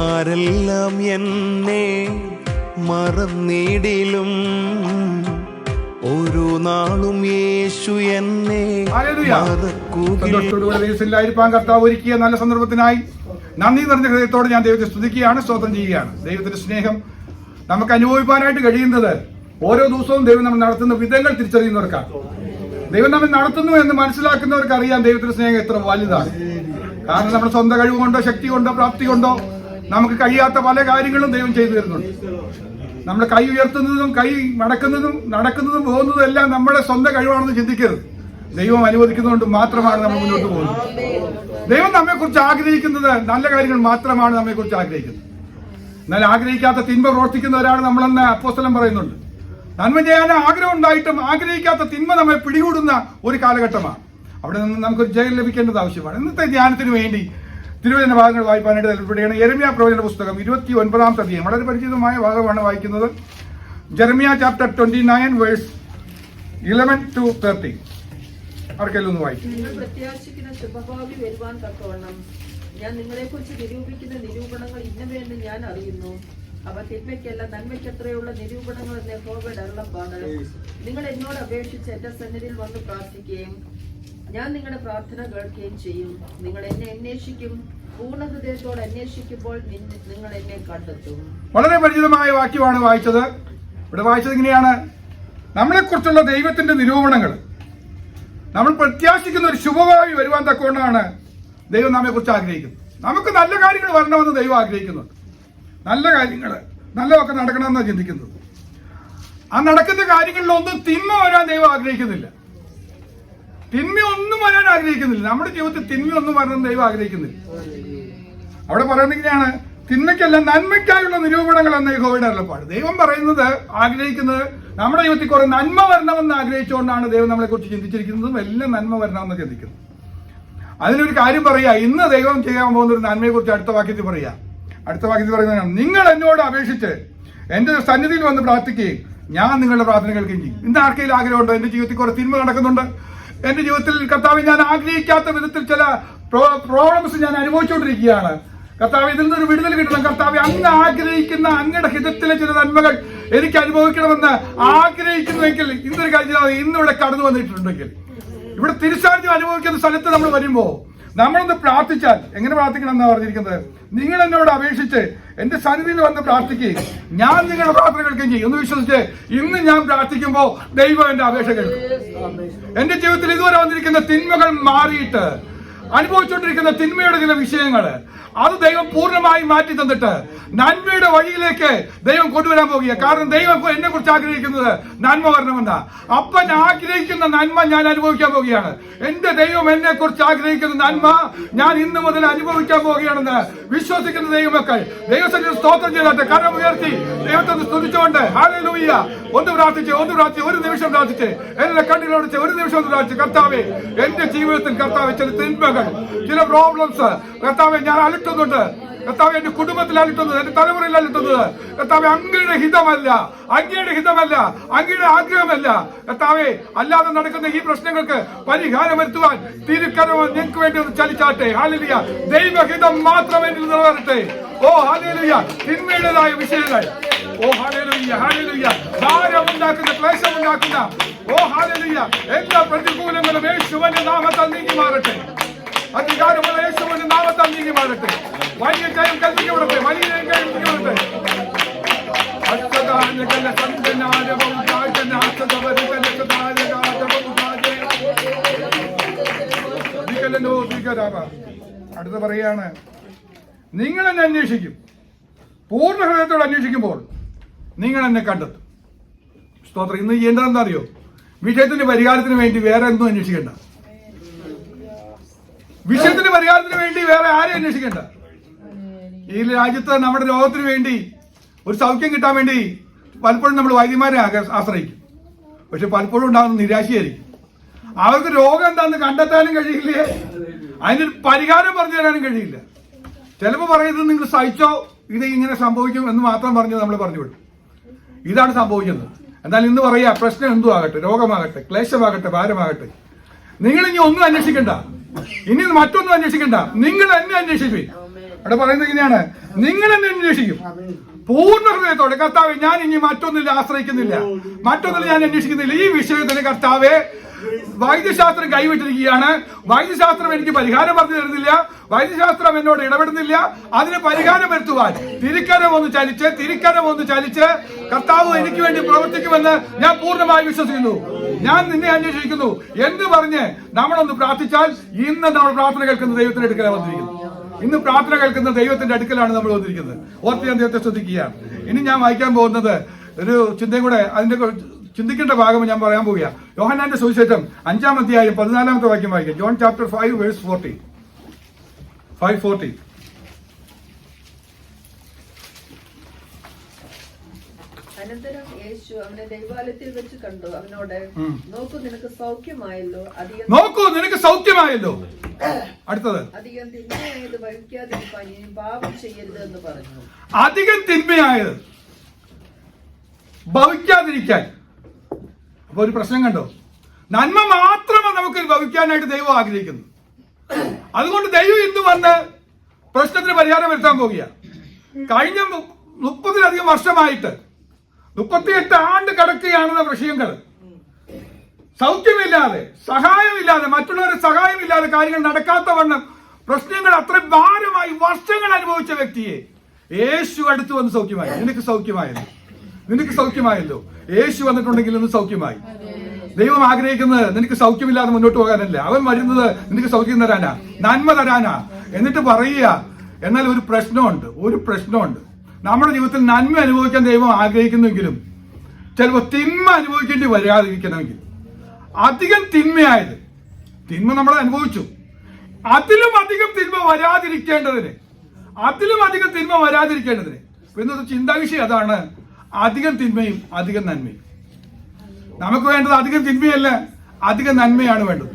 ആരെല്ലാം എന്നെ മറന്നിടിലും. ഒരു നാളും യേശു എന്നെ ഹല്ലേലൂയ. മറക്കുകയില്ല സന്തോഷത്തോടുകൂടെ ദൈവത്തിലായിരിക്കാൻ കർത്താവ് ഒരുക്കിയ നല്ല സന്ദർഭത്തിനായി നന്ദി നിറഞ്ഞ ഹൃദയത്തോടെ ഞാൻ ദൈവത്തെ സ്തുതിക്കുകയാണ് സ്തോത്രം ചെയ്യുകയാണ്. ദൈവത്തിന്റെ സ്നേഹം നമുക്ക് അനുഭവിക്കാനായിട്ട് കഴിയുന്നത് ഓരോ ദിവസവും ദൈവം നമ്മൾ നടത്തുന്ന വിധങ്ങൾ തിരിച്ചറിയുന്നവർക്കാണ്. ദൈവം നമ്മൾ നടത്തുന്നു എന്ന് മനസ്സിലാക്കുന്നവർക്ക് അറിയാം ദൈവത്തിന്റെ സ്നേഹം എത്ര വലുതാണ്. കാരണം നമ്മുടെ സ്വന്തം കഴിവ് കൊണ്ടോ ശക്തി കൊണ്ടോ പ്രാപ്തി കൊണ്ടോ നമുക്ക് കഴിയാത്ത പല കാര്യങ്ങളും ദൈവം ചെയ്തു തരുന്നുണ്ട്. നമ്മൾ കൈ ഉയർത്തുന്നതും കൈ മടക്കുന്നതും നടക്കുന്നതും പോകുന്നതും എല്ലാം നമ്മുടെ സ്വന്തം കഴിവാണെന്ന് ചിന്തിക്കരുത്. ദൈവം അനുവദിക്കുന്നതുകൊണ്ട് മാത്രമാണ് നമ്മൾ മുന്നോട്ട് പോകുന്നത്. ദൈവം നമ്മെ കുറിച്ച് ആഗ്രഹിക്കുന്നത് നല്ല കാര്യങ്ങൾ മാത്രമാണ് നമ്മെ കുറിച്ച് ആഗ്രഹിക്കുന്നത്. എന്നാൽ ആഗ്രഹിക്കാത്ത തിന്മ പ്രവർത്തിക്കുന്നവരാണ് നമ്മളെന്ന് അപ്പോസ്തലം പറയുന്നുണ്ട്. നന്മ ചെയ്യാൻ ആഗ്രഹം ഉണ്ടായിട്ടും ആഗ്രഹിക്കാത്ത തിന്മ നമ്മെ പിടികൂടുന്ന ഒരു കാലഘട്ടമാണ്. അവിടെ നിന്ന് നമുക്കൊരു ജയം ലഭിക്കേണ്ടത് ആവശ്യമാണ്. ഇന്നത്തെ ധ്യാനത്തിന് വേണ്ടി തിരുവചന ഭാഗങ്ങൾ വായിക്കാനായിട്ട് താല്പര്യപ്പെടുകയാണ് എരമിയ പ്രവചന പുസ്തകം ഇരുപത്തി ഒൻപതാം അധ്യായം. വളരെ പരിചിതമായ ഭാഗമാണ് വായിക്കുന്നത്. Jeremiah chapter twenty nine verse eleven to thirty ആർക്കെല്ലാം ഒന്ന് വായിക്കും. ഞാൻ നിങ്ങളെക്കുറിച്ച് നിരൂപിക്കുന്ന നിരൂപണങ്ങൾ ഇന്നവയെന്ന് ഞാൻ അറിയുന്നു. അവ തിന്മയ്ക്കല്ല നന്മയ്ക്കത്രയുള്ള നിരൂപണങ്ങൾ എന്ന് യഹോവയുടെ അരുളപ്പാട് നിങ്ങൾ എന്നോട് അപേക്ഷിച്ച് എന്റെ സന്നിധിയിൽ വന്ന് പ്രാർത്ഥിക്കുകയും ഞാൻ നിങ്ങളുടെ പ്രാർത്ഥന കേൾക്കുകയും ചെയ്യും. നിങ്ങൾ എന്നെ അന്വേഷിക്കും. പൂർണ ഹൃദയത്തോട് അന്വേഷിക്കുമ്പോൾ നിങ്ങൾ എന്നെ കണ്ടെത്തും. വളരെ പരിചിതമായ വാക്യമാണ് വായിച്ചത്. ഇവിടെ വായിച്ചത് ഇങ്ങനെയാണ്. നമ്മളെക്കുറിച്ചുള്ള ദൈവത്തിന്റെ നിരൂപണങ്ങൾ. നമ്മൾ പ്രത്യാശിക്കുന്ന ഒരു ശുഭഭാവി വരുവാൻ തക്കോണ്ടാണ് ദൈവം നമ്മെ കുറിച്ച് ആഗ്രഹിക്കുന്നത്. നമുക്ക് നല്ല കാര്യങ്ങൾ വരണമെന്ന് ദൈവം ആഗ്രഹിക്കുന്നുണ്ട് നല്ല കാര്യങ്ങൾ നല്ലതൊക്കെ നടക്കണമെന്നാണ് ചിന്തിക്കുന്നത്. ആ നടക്കുന്ന കാര്യങ്ങളിലൊന്നും തിന്മ വരാൻ ദൈവം ആഗ്രഹിക്കുന്നില്ല. തിന്മയൊന്നും വരാൻ ആഗ്രഹിക്കുന്നില്ല. നമ്മുടെ ജീവിതത്തിൽ തിന്മയൊന്നും വരണം ദൈവം ആഗ്രഹിക്കുന്നില്ല. അവിടെ പറയുന്നെങ്കിലാണ് തിന്മയ്ക്കല്ല നന്മയ്ക്കായുള്ള നിരൂപണങ്ങൾ എന്ന യഹോവയുടെ അരുളപ്പാട്. ദൈവം പറയുന്നത് ആഗ്രഹിക്കുന്നത് നമ്മുടെ ജീവിതത്തിൽ കുറെ നന്മ വരണമെന്ന് ആഗ്രഹിച്ചുകൊണ്ടാണ് ദൈവം നമ്മളെ കുറിച്ച് ചിന്തിച്ചിരിക്കുന്നതും എല്ലാം നന്മ വരണമെന്ന് ചിന്തിക്കുന്നത് അതിനൊരു കാര്യം പറയാ ഇന്ന് ദൈവം ചെയ്യാൻ പോകുന്ന ഒരു നന്മയെ കുറിച്ച് അടുത്ത വാക്യത്തിൽ പറയാ അടുത്ത വാക്യത്തിൽ പറയുന്നത് നിങ്ങൾ എന്നോട് അപേക്ഷിച്ച് എന്റെ സന്നിധിയിൽ വന്ന് പ്രാർത്ഥിക്കുകയും ഞാൻ നിങ്ങളുടെ പ്രാർത്ഥന കേൾക്കുകയും ചെയ്യും. ഇന്ന് ആർക്കെങ്കിലും ആഗ്രഹമുണ്ടോ? എന്റെ ജീവിതത്തിൽ കുറെ തിന്മ നടക്കുന്നുണ്ട്. എന്റെ ജീവിതത്തിൽ കർത്താവ് ഞാൻ ആഗ്രഹിക്കാത്ത വിധത്തിൽ ചില പ്രോബ്ലംസ് ഞാൻ അനുഭവിച്ചുകൊണ്ടിരിക്കുകയാണ്. കർത്താവ് ഇതിൽ നിന്നൊരു വിടുതൽ കിട്ടണം. കർത്താവ് അങ്ങ് ആഗ്രഹിക്കുന്ന അങ്ങയുടെ ഹിതത്തിലെ ചില നന്മകൾ എനിക്ക് അനുഭവിക്കണമെന്ന് ആഗ്രഹിക്കുന്നുവെങ്കിൽ ഇന്നൊരു കാര്യം ഇന്നിവിടെ കടന്നു വന്നിട്ടുണ്ടെങ്കിൽ. ഇവിടെ തിരുസാന്നിധ്യം അനുഭവിക്കുന്ന സ്ഥലത്ത് നമ്മൾ വരുമ്പോ നമ്മളൊന്ന് പ്രാർത്ഥിച്ചാൽ എങ്ങനെ പ്രാർത്ഥിക്കണം എന്നാ പറഞ്ഞിരിക്കുന്നത്? നിങ്ങൾ എന്നോട് അപേക്ഷിച്ച് എന്റെ സന്നിധിയിൽ വന്ന് പ്രാർത്ഥിക്കുകയും ഞാൻ നിങ്ങളുടെ പ്രാർത്ഥന കേൾക്കുകയും ചെയ്യും. ഒന്ന് വിശ്വസിച്ച് ഇന്ന് ഞാൻ പ്രാർത്ഥിക്കുമ്പോൾ ദൈവം എന്റെ അപേക്ഷ കേൾക്കും. എന്റെ ജീവിതത്തിൽ ഇതുവരെ വന്നിരിക്കുന്ന തിന്മകൾ മാറിയിട്ട് അനുഭവിച്ചുകൊണ്ടിരിക്കുന്ന തിന്മയുടെ ചില വിഷയങ്ങൾ അത് ദൈവം പൂർണമായി മാറ്റി തന്നിട്ട് നന്മയുടെ വഴിയിലേക്ക് ദൈവം കൊണ്ടുവരാൻ പോകുക കാരണം ദൈവം എന്നെ കുറിച്ച് ആഗ്രഹിക്കുന്നത് നന്മ വരണമെന്ന. അപ്പൻ ആഗ്രഹിക്കുന്ന നന്മ ഞാൻ അനുഭവിക്കാൻ പോവുകയാണ് എന്റെ ദൈവം എന്നെ കുറിച്ച് ആഗ്രഹിക്കുന്ന നന്മ ഞാൻ ഇന്ന് മുതൽ അനുഭവിക്കാൻ പോവുകയാണെന്ന് വിശ്വസിക്കുന്ന ദൈവമൊക്കെ ദൈവത്തിന് സ്തോത്രം ചെയ്താട്ടെ കരം ഉയർത്തി ദൈവത്തെ സ്തുതിച്ചുകൊണ്ട് ഒന്ന് പ്രാർത്ഥിച്ച് ഒന്ന് പ്രാർത്ഥിച്ച് ഒരു നിമിഷം പ്രാർത്ഥിച്ച്. എന്റെ കണ്ണിലോടിച്ച് ഒരു നിമിഷം പ്രാർത്ഥിച്ച്. കർത്താവെ എന്റെ ജീവിതത്തിൽ കർത്താവ് ചില തിന്മകൾ ചില പ്രോബ്ലംസ് കർത്താവെ ഞാൻ അലട്ടുന്നുണ്ട്. കർത്താവ് എന്റെ കുടുംബത്തിൽ അലട്ടുന്നത് എന്റെ തലമുറയിൽ അലട്ടുന്നത്. കർത്താവ് അങ്ങയുടെ ഹിതമല്ല. അങ്ങയുടെ ഹിതമല്ല. അങ്ങയുടെ ആഗ്രഹമല്ല. കർത്താവെ അല്ലാതെ നടക്കുന്ന ഈ പ്രശ്നങ്ങൾക്ക് പരിഹാരം വരുത്തുവാൻ തിരുക്കരവ് നിങ്ങൾക്ക് വേണ്ടി ഒന്ന് ചലിച്ചാട്ടെ. ഹാലിയ ദൈവഹിതം മാത്രമേ നിലനിർത്തട്ടെ. ഓ ഹാലിയ തിന്മയുടേതായ വിഷയങ്ങൾ. ഓ ഹാലലുയ്യ ഹാലലുയ്യ ഭാരമുണ്ടാക്കുന്ന ക്ലേശമുണ്ടാക്കുന്ന. ഓ ഹാലിയ എല്ലാ പ്രതികൂലങ്ങളും യേശുവിന്റെ നാമത്താൽ നീങ്ങി മാറട്ടെ. അധികാരമുള്ള യേശുവിന്റെ നാമത്തെ മാറട്ടെ വലിയ ജയം കൽപ്പിക്കപ്പെടട്ടെ വലിയ ജയം കൽപ്പിക്കപ്പെടട്ടെ അഷ്ടദാനകല സന്തനാര ബൗദ്ധാജന അഷ്ടദവരുകല സദാരഗാത ബൗദ്ധാജയ. വികലനോ വികലാപ. അടുത്ത പറയാണ് നിങ്ങൾ എന്നെ അന്വേഷിക്കും. പൂർണ ഹൃദയത്തോട് അന്വേഷിക്കുമ്പോൾ നിങ്ങൾ എന്നെ കണ്ടെത്തും. സ്തോത്രം. ഇന്ന് ചെയ്യേണ്ടതെന്താ അറിയോ വിഷയത്തിന്റെ പരിഹാരത്തിന് വേണ്ടി വേറെ ഒന്നും അന്വേഷിക്കേണ്ട. വിഷയത്തിന്റെ പരിഹാരത്തിന് വേണ്ടി വേറെ ആരെയും അന്വേഷിക്കേണ്ട. ഈ രാജ്യത്ത് നമ്മുടെ രോഗത്തിന് വേണ്ടി ഒരു സൗഖ്യം കിട്ടാൻ വേണ്ടി പലപ്പോഴും നമ്മൾ വൈദ്യന്മാരെ ആശ്രയിക്കും. പക്ഷെ പലപ്പോഴും ഉണ്ടാകുന്ന നിരാശയായിരിക്കും. അവർക്ക് രോഗം എന്താണെന്ന് കണ്ടെത്താനും കഴിയില്ലേ? അതിനൊരു പരിഹാരം പറഞ്ഞു തരാനും കഴിയില്ല. ചിലപ്പോൾ പറയുന്നത് നിങ്ങൾ സഹിച്ചോ ഇത് ഇങ്ങനെ സംഭവിക്കും എന്ന് മാത്രം പറഞ്ഞ് നമ്മൾ പറഞ്ഞു വിടും. ഇതാണ് സംഭവിക്കുന്നത്. എന്നാൽ ഇന്ന് പറയാ പ്രശ്നം എന്തും ആകട്ടെ രോഗമാകട്ടെ ക്ലേശമാകട്ടെ ഭാരമാകട്ടെ. നിങ്ങൾ ഇനി ഒന്നും അന്വേഷിക്കണ്ട. ഇനി മറ്റൊന്നും അന്വേഷിക്കണ്ട. നിങ്ങൾ എന്നെ അന്വേഷിക്കും. അവിടെ പറയുന്നത് ഇങ്ങനെയാണ്. നിങ്ങൾ എന്നെ അന്വേഷിക്കും. പൂർണ ഹൃദയത്തോടെ കർത്താവെ ഞാൻ ഇനി മറ്റൊന്നിൽ ആശ്രയിക്കുന്നില്ല. മറ്റൊന്നിൽ ഞാൻ അന്വേഷിക്കുന്നില്ല. ഈ വിഷയത്തിൽ കർത്താവെ വൈദ്യശാസ്ത്രം കൈവിട്ടിരിക്കുകയാണ്. വൈദ്യശാസ്ത്രം എനിക്ക് പരിഹാരം പറഞ്ഞു തരുന്നില്ല. വൈദ്യശാസ്ത്രം എന്നോട് ഇടപെടുന്നില്ല. അതിന് പരിഹാരം വരുത്തുവാൻ തിരിക്കരം ഒന്ന് ചലിച്ച് തിരിക്കരം ഒന്ന് ചലിച്ച് കർത്താവ് എനിക്ക് വേണ്ടി പ്രവർത്തിക്കുമെന്ന് ഞാൻ പൂർണമായി വിശ്വസിക്കുന്നു. ഞാൻ നിന്നെ അന്വേഷിക്കുന്നു. എന്ന് പറഞ്ഞ് നമ്മളൊന്ന് പ്രാർത്ഥിച്ചാൽ ഇന്ന് നമ്മൾ പ്രാർത്ഥന കേൾക്കുന്ന ദൈവത്തിന്റെ എടുക്കാൻ വന്നിരിക്കുന്നത് ഇന്ന് പ്രാർത്ഥന കേൾക്കുന്ന ദൈവത്തിന്റെ അടുക്കലാണ് നമ്മൾ വന്നിരിക്കുന്നത്. ഓർത്ത് ഞാൻ ദൈവത്തെ ശ്രദ്ധിക്കുകയാണ് ഇനി ഞാൻ വായിക്കാൻ പോകുന്നത് ഒരു ചിന്തയും കൂടെ അതിന്റെ ചിന്തിക്കേണ്ട ഭാഗം ഞാൻ പറയാൻ പോവുക യോഹനാന്റെ സുവിശേഷം അഞ്ചാം അധ്യായം പതിനാലാമത്തെ വാക്യം വായിക്കാം. John chapter five verse forty. Five forty. അനന്തരം യേശു അവനെ ദൈവാലയത്തിൽ വെച്ച് കണ്ടു. അവനോട്. നോക്കൂ നിനക്ക് സൗഖ്യമായല്ലോ. അധികം നോക്കൂ നിനക്ക് സൗഖ്യമായല്ലോ. അടുത്തത്. അധികം തിന്മയായത് വഹിക്കാതിരിക്കാൻ ഇനി പാപം ചെയ്യരുത് എന്ന് പറഞ്ഞു. അധികം തിന്മയായത് ഭവിക്കാതിരിക്കാൻ. അപ്പൊ ഒരു പ്രശ്നം കണ്ടോ? നന്മ മാത്രമേ നമുക്ക് ഭവിക്കാനായിട്ട് ദൈവം ആഗ്രഹിക്കുന്നു. അതുകൊണ്ട് ദൈവം ഇന്ന് വന്ന് പ്രശ്നത്തിന് പരിഹാരം വരുത്താൻ പോകുക കഴിഞ്ഞ മുപ്പതിലധികം വർഷമായിട്ട് മുപ്പത്തിയെട്ട് ആണ്ട് കിടക്കുകയാണെന്ന വിഷയങ്ങൾ സൗഖ്യമില്ലാതെ സഹായമില്ലാതെ മറ്റുള്ളവരുടെ സഹായമില്ലാതെ കാര്യങ്ങൾ നടക്കാത്ത വണ്ണം പ്രശ്നങ്ങൾ അത്ര ഭാരമായി വർഷങ്ങൾ അനുഭവിച്ച വ്യക്തിയെ യേശു അടുത്ത് വന്ന് സൗഖ്യമായി? നിനക്ക് സൗഖ്യമായല്ലോ. നിനക്ക് സൗഖ്യമായല്ലോ. യേശു വന്നിട്ടുണ്ടെങ്കിൽ ഇന്ന് സൗഖ്യമായി. ദൈവം ആഗ്രഹിക്കുന്നത് നിനക്ക് സൗഖ്യമില്ലാതെ മുന്നോട്ട് പോകാനല്ല? അവൻ വരുന്നത് നിനക്ക് സൗഖ്യം തരാനാ? നന്മ തരാനാ? എന്നിട്ട് പറയുക എന്നാൽ ഒരു പ്രശ്നമുണ്ട് ഒരു പ്രശ്നമുണ്ട്. നമ്മുടെ ജീവിതത്തിൽ നന്മ അനുഭവിക്കാൻ ദൈവം ആഗ്രഹിക്കുന്നെങ്കിലും ചിലപ്പോൾ തിന്മ അനുഭവിക്കേണ്ടി വരാതിരിക്കണമെങ്കിൽ. അധികം തിന്മയായത് തിന്മ നമ്മൾ അനുഭവിച്ചു. അതിലും അധികം തിന്മ വരാതിരിക്കേണ്ടതിന് അതിലും അധികം തിന്മ വരാതിരിക്കേണ്ടതിന്. ഇന്നത്തെ ചിന്താവിഷയം അതാണ് അധികം തിന്മയും അധികം നന്മയും. നമുക്ക് വേണ്ടത് അധികം തിന്മയല്ല അധികം നന്മയാണ് വേണ്ടത്.